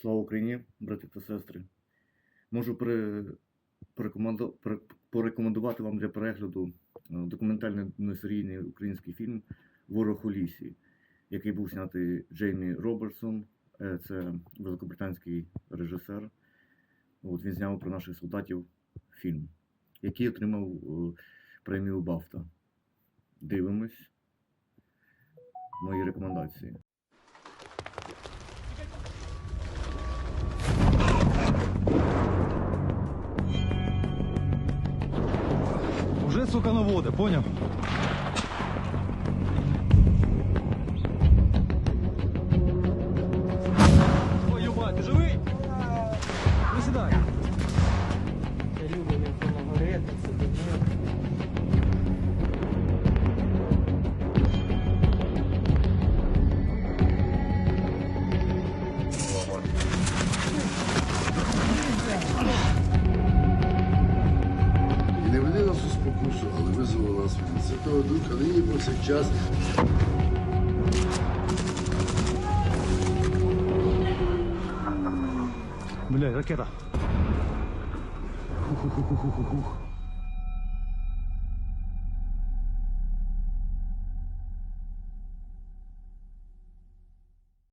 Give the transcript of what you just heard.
Слава Україні, брати та сестри. Можу пере- порекоменду- порекомендувати вам для перегляду е, документальний серійний український фільм Ворог у лісі, який був знятий Джеймі Робертсон. Е, Це великобританський режисер. От він зняв про наших солдатів фільм, який отримав е, премію Бафта. Дивимось. Мої рекомендації. Уже, сука, на наводи, поняв? Твою мать, ти живий? Ну веди спокусу, але визволила нас від Святого Духа, нині повсякчас. Блядь, ракета. Хух-хух-хух-хух-хух.